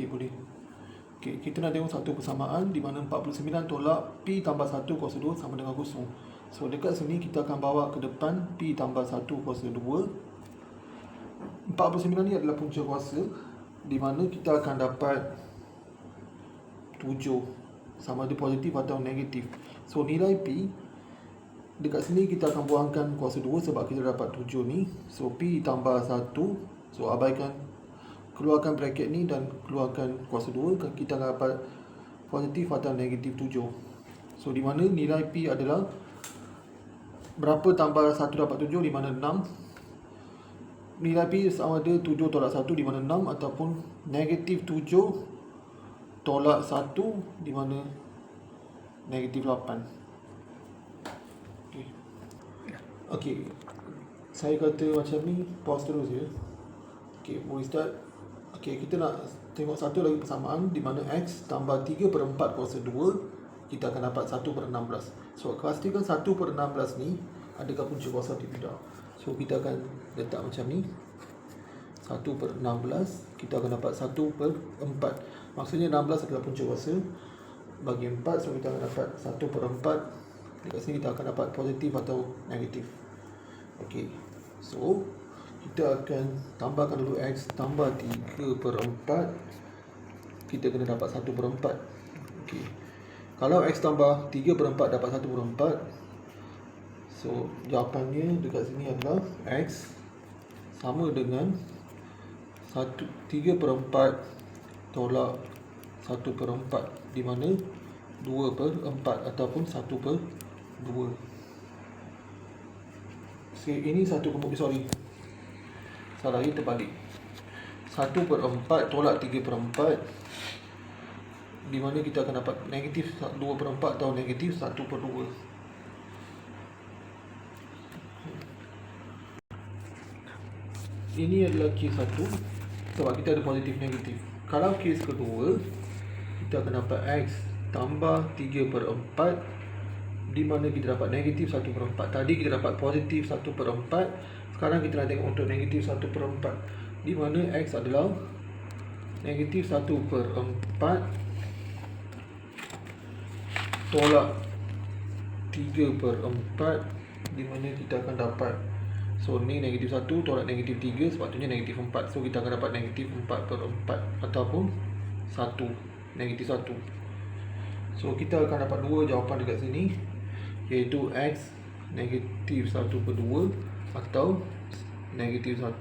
Okay, boleh. Okay, kita nak tengok satu persamaan di mana 49 tolak P tambah 1 kuasa 2 sama dengan kosong. So, dekat sini kita akan bawa ke depan P tambah 1 kuasa 2. 49 ni adalah punca kuasa di mana kita akan dapat 7 sama ada positif atau negatif. So, nilai P dekat sini kita akan buangkan kuasa 2 sebab kita dapat 7 ni. So, P tambah 1. So, abaikan keluarkan bracket ni dan keluarkan kuasa 2 kita akan dapat positif atau negatif 7 so di mana nilai P adalah berapa tambah 1 dapat 7 di mana 6 nilai P sama ada 7 tolak 1 di mana 6 ataupun negatif 7 tolak 1 di mana negatif 8 okay. Okay. saya kata macam ni pause terus ya Okay, boleh start. Okey, kita nak tengok satu lagi persamaan di mana X tambah 3 per 4 kuasa 2 kita akan dapat 1 per 16 so pastikan 1 per 16 ni adakah punca kuasa atau tidak. So kita akan letak macam ni. 1 per 16 kita akan dapat 1 per 4 maksudnya 16 adalah punca kuasa. Bagi 4 so kita akan dapat 1 per 4 dekat sini kita akan dapat positif atau negatif. Okey, so kita akan tambahkan dulu X tambah 3 per 4 kita kena dapat 1 per 4 okay. kalau X tambah 3 per 4 dapat 1 per 4 so jawapannya dekat sini adalah X sama dengan 1, 3 per 4 tolak 1 per 4 di mana 2 per 4 ataupun 1 per 2 Okay, ini satu kemudian sorry. Salah ini terbalik. 1 per 4 tolak 3 per 4 Di mana kita akan dapat negatif 2 per 4 atau negatif 1 per 2 Ini adalah kes 1 Sebab kita ada positif negatif. Kalau kes kedua Kita akan dapat X tambah 3 per 4 Di mana kita dapat negatif 1 per 4 Tadi kita dapat positif 1 per 4 sekarang kita nak tengok untuk negatif 1 per 4 Di mana X adalah Negatif 1 per 4 Tolak 3 per 4 Di mana kita akan dapat. So ni negatif 1 tolak negatif 3 Sepatutnya negatif 4 So kita akan dapat negatif 4 per 4 Ataupun 1 Negatif 1 So kita akan dapat dua jawapan dekat sini Iaitu X Negatif 1 per 2 atau negatif 1